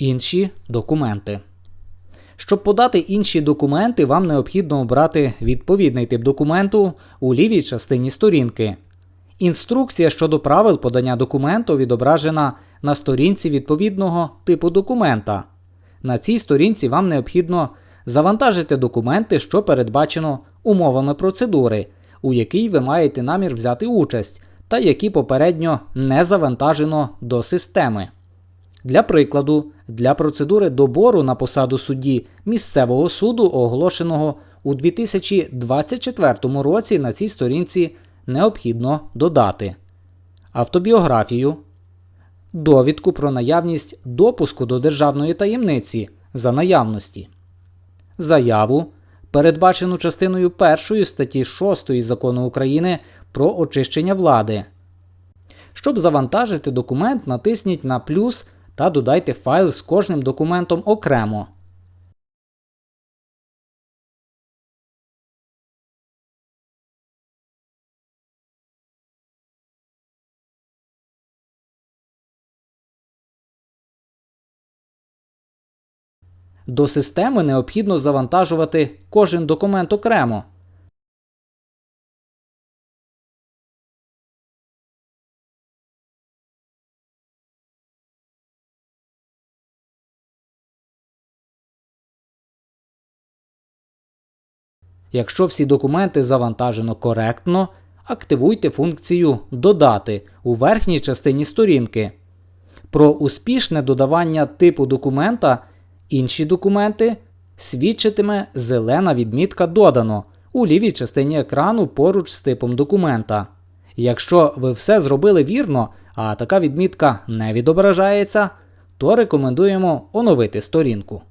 Інші документи. Щоб подати інші документи, вам необхідно обрати відповідний тип документу у лівій частині сторінки. Інструкція щодо правил подання документу відображена на сторінці відповідного типу документа. На цій сторінці вам необхідно завантажити документи, що передбачено умовами процедури, у якій ви маєте намір взяти участь, та які попередньо не завантажено до системи. Для прикладу, для процедури добору на посаду судді місцевого суду, оголошеного у 2024 році, на цій сторінці необхідно додати автобіографію, довідку про наявність допуску до державної таємниці за наявності, заяву, передбачену частиною 1 статті 6 закону України про очищення влади. Щоб завантажити документ, натисніть на плюс та додайте файл з кожним документом окремо. До системи необхідно завантажувати кожен документ окремо. Якщо всі документи завантажено коректно, активуйте функцію Додати у верхній частині сторінки. Про успішне додавання типу документа інші документи свідчитиме зелена відмітка Додано у лівій частині екрану поруч з типом документа. Якщо ви все зробили вірно, а така відмітка не відображається, то рекомендуємо оновити сторінку.